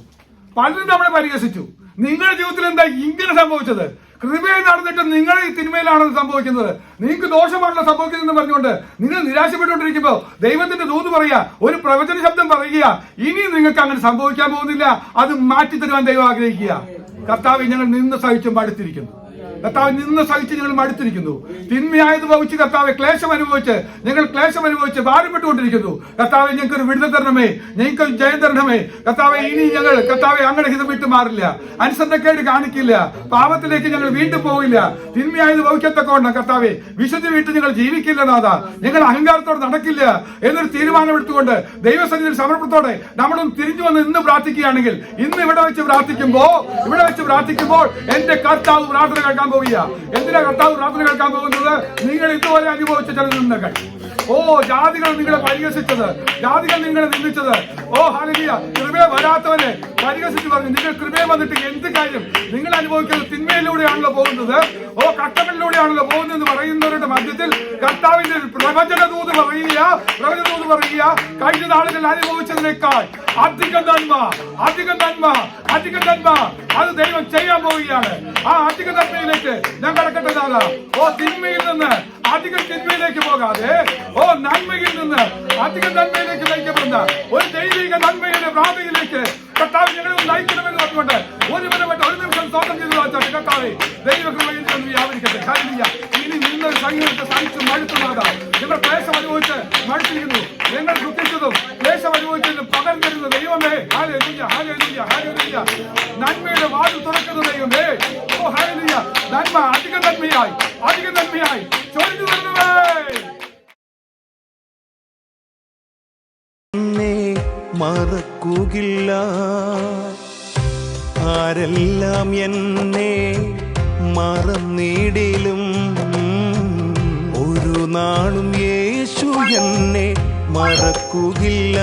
പലരും നമ്മളെ പരിഹസിച്ചു. നിങ്ങളുടെ ജീവിതത്തിൽ എന്താ ഇങ്ങനെ സംഭവിച്ചത്? കൃപയിൽ നടന്നിട്ട് നിങ്ങൾ ഈ തിന്മയിലാണ് സംഭവിക്കുന്നത്? നിങ്ങൾക്ക് ദോഷമാണല്ലോ സംഭവിക്കുന്നതെന്ന് പറഞ്ഞുകൊണ്ട് നിങ്ങൾ നിരാശപ്പെട്ടുകൊണ്ടിരിക്കുമ്പോൾ ദൈവത്തിന്റെ ദൂത് പറയുക ഒരു പ്രവചന ശബ്ദം പറയുക ഇനി നിങ്ങൾക്ക് അങ്ങനെ സംഭവിക്കാൻ പോകുന്നില്ല. അത് മാറ്റി തരുവാൻ ദൈവം ആഗ്രഹിക്കുക. കർത്താവ് ഞങ്ങൾ നിന്ന് സഹിച്ചും മടുത്തിരിക്കുന്നു കർത്താവ് നിന്ന് സഹിച്ച് നിങ്ങൾ മടുത്തിരിക്കുന്നു. തിന്മയായത് ഭവിച്ച് കർത്താവ് ക്ലേശം അനുഭവിച്ച് നിങ്ങൾ ക്ലേശം അനുഭവിച്ച് ഭാരപ്പെട്ടുകൊണ്ടിരിക്കുന്നു. കർത്താവ് ഞങ്ങൾക്ക് ഒരു വിടുതൽ തരണമേ. ഞങ്ങൾക്ക് ജയം തരണമേ. കർത്താവെ ഇനി ഞങ്ങൾ കർത്താവെ അങ്ങനെ ഹിതം വിട്ട് മാറില്ല. അനുസരണക്കേട് കാണിക്കില്ല. പാപത്തിലേക്ക് ഞങ്ങൾ വീണ്ടും പോവില്ല. തിന്മയായത് ഭവിക്കത്തക്കോണം കർത്താവെ വിശുദ്ധി വീട്ടിൽ നിങ്ങൾ ജീവിക്കില്ല നാഥ. ഞങ്ങൾ അഹങ്കാരത്തോടെ നടക്കില്ല എന്നൊരു തീരുമാനമെടുത്തുകൊണ്ട് ദൈവസന്നിധി സമർപ്പണത്തോടെ നമ്മളും തിരിഞ്ഞു വന്ന് ഇന്ന് പ്രാർത്ഥിക്കുകയാണെങ്കിൽ ഇന്ന് ഇവിടെ വെച്ച് പ്രാർത്ഥിക്കുമ്പോ ഇവിടെ വെച്ച് പ്രാർത്ഥിക്കുമ്പോൾ എന്റെ കർത്താവ് പ്രാർത്ഥന കേൾക്കാൻ പോവുക എന്തിനാ കർത്താവ് പ്രാർത്ഥന കേൾക്കാൻ പോകുന്നത്? നിങ്ങൾ ഇതുവരെ അനുഭവിച്ച ചില നിന്ദകൾ. ഓ ജാതികൾ നിങ്ങളെ പരിഹസിച്ചത്. ജാതികൾ നിങ്ങളെ നിന്ദിച്ചത്. ഓ ഹാലിയ കൃപയെ വരാത്തവനെ പരിഹസിച്ചു പറഞ്ഞു. നിങ്ങൾ കൃപയെ വന്നിട്ട് എന്ത് കാര്യം? നിങ്ങൾ അനുഭവിക്കുന്നത് തിന്മയിലൂടെയാണല്ലോ പോകുന്നത്. ഓ കട്ടമിലൂടെയാണല്ലോ പോകുന്നത് പറയുന്നവരുടെ മധ്യത്തിൽ കർത്താവിന്റെ പ്രവചന ദൂത് പറയുക പ്രവചന ദൂത് പറയുക കഴിഞ്ഞ നാളുകൾ അനുഭവിച്ചതിനേക്കാൾ അധികം നന്മ അധികം നന്മ അധികം നന്മ. അത് ദൈവം ചെയ്യാൻ പോവുകയാണ്. ആ അധിക നന്മയിലേക്ക് ഞാൻ കടക്കട്ടെ ഓ തിന്മയിൽ നിന്ന് അധികം തിന്മയിലേക്ക് പോകാതെ ഓ നന്മയിൽ നിന്ന് അധിക നന്മയിലേക്ക് നയിക്കപ്പെടുന്ന ഒരു ദൈവിക നന്മയുടെ പ്രാതിയിലേക്ക് കർത്താവ് ഞങ്ങളെ ഒന്ന് നയിക്കണമെന്ന് പറഞ്ഞുകൊണ്ട് ഒരു മിനിറ്റ് ഒരു നിമിഷം സ്വന്തം ചെയ്ത് വാച്ചാൽ കർത്താവെ ദൈവകൃപയിൽ നിന്ന് വ്യാപരിക്കട്ടെ കാര്യമില്ല ഇനി നിങ്ങൾ സംഘടിച്ച് സഹിച്ച് മടുത്തുന്നതാ നിങ്ങൾ ക്ലേശം അനുഭവിച്ച് മടുത്തിരിക്കുന്നു നിങ്ങൾ ദുഃഖിച്ചതും ക്ലേശം അനുഭവിച്ചതിന് പകരം തരുന്ന ദൈവമേ ഹാലേലുയ്യ ഹാലേലുയ്യ ഹാലേലുയ്യ നന്മയുടെ വാതിൽ തുറക്കുന്ന ദൈവമേ ഓ ഹാലേലുയ്യ നന്മ അധിക നന്മയായി അധിക നന്മയായി. ചൊരിഞ്ഞു തരണമേ എന്നെ മറക്കുകില്ല. ആരെല്ലാം എന്നെ മറന്നിടിലും ഒരു നാളും യേശു എന്നെ മറക്കുകില്ല.